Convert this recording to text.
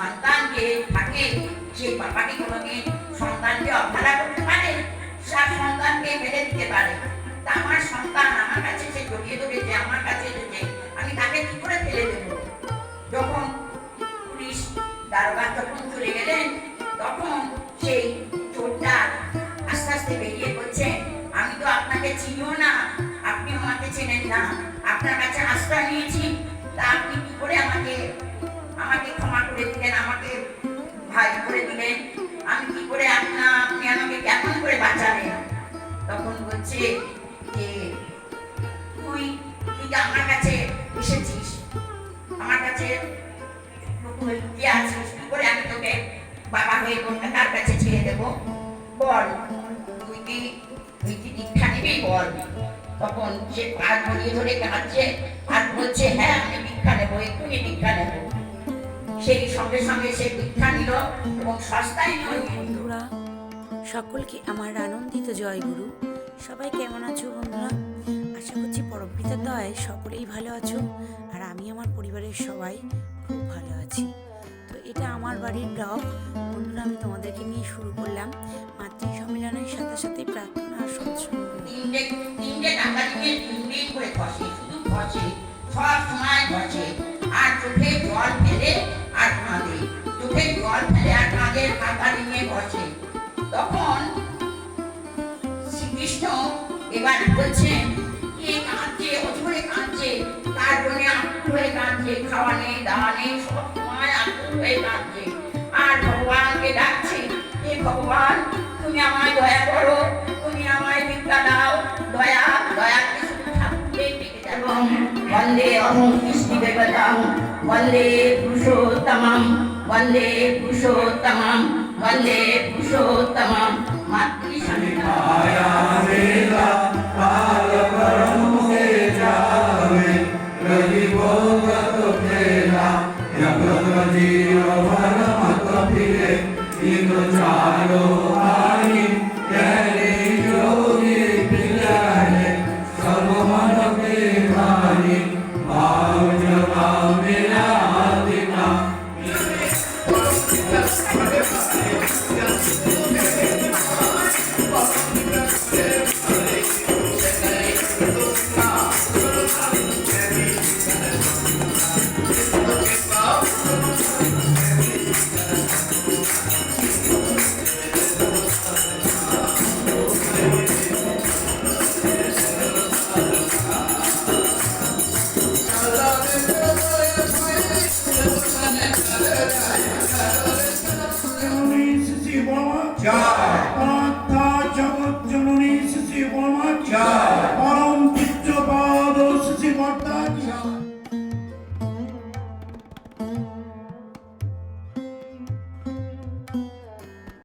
সন্তান যে থাকে সেই বাবাকে কোনোদিন সন্তানকে অবহেলা করতে পারে সব সন্তানকে মেরে দিতে পারে। তা আমার সন্তান আমার কাছে সে জড়িয়ে ধরেছে আমার কাছে এসেছে আমি তাকে কি করে ফেলে দেবো? যখন পুলিশ দারোগা যখন চলে গেলেন, তখন সেই চোরটা আস্তে আস্তে বেরিয়ে বলছে, আমি তো আপনাকে চিনিও না আপনি আমাকে চেনেন না। আপনার কাছে আশ্রয় নিয়েছি, তা আপনি কি করে আমাকে আমাকে ক্ষমা করে দিলেন, আমাকে ভাই করে দিলেন। আমি কি করে আপনা আপনি আমাকে কেমন করে বাঁচালেন তখন বলছে যে, তুই তুই আমার কাছে এসেছিস? আমার কাছে লুকুয়ে আছিস? কি করে আমি তোকে বাবা হয়ে কার কাছে ছেড়ে দেবো? বল, তুই কি তুই কি দীক্ষা নিবি? বল। তখন সে পা জড়িয়ে ধরে কাঁদছে আর বলছে হ্যাঁ আমি দীক্ষা নেব, এক্ষুনি দীক্ষা নেব। সেই সঙ্গে সঙ্গে সে দীক্ষা নিল এবং সস্তায় বন্ধুরা সকলকে আমার আনন্দিত জয় গুরু। সবাই কেমন আছো বন্ধুরা? আশা করছি পরমপিতার দয়ায় সকলেই ভালো আছো আর আমি আমার পরিবারের সবাই খুব ভালো আছি। তো এটা আমার বাড়ির ব্লগ। বন্ধুরা আমি তোমাদেরকে নিয়ে শুরু করলাম। মাতৃ সম্মেলনের সাথে সাথে প্রার্থনা আর সৎসঙ্গ। দিয়ে সব সময় আর চোখে জল ফেলে চোখে জল ফেলে আর টাকা নিয়ে বসে। তখন শ্রীকৃষ্ণ এবার বলছেন কাঁদছে কাঁদছে তার জন্য আকুল হয়ে কাঁদছে খাওয়া নেই দাওয়া নেই সব সময় আকুল হয়ে কাঁদছে। আর ভগবানকে ডাকছে হে ভগবান তুমি আমায় দয়া করো তুমি আমায় ভিক্ষা দাও দয়া ঠাকুরেই ডেকে যাব বন্দে অহং কৃষ্ণ দেবতাম বন্দে পুরুষোত্তমম। বন্দে পুরুষোত্তমম বন্দে পুরুষোত্তমম মাতৃ সন্তান You want my job.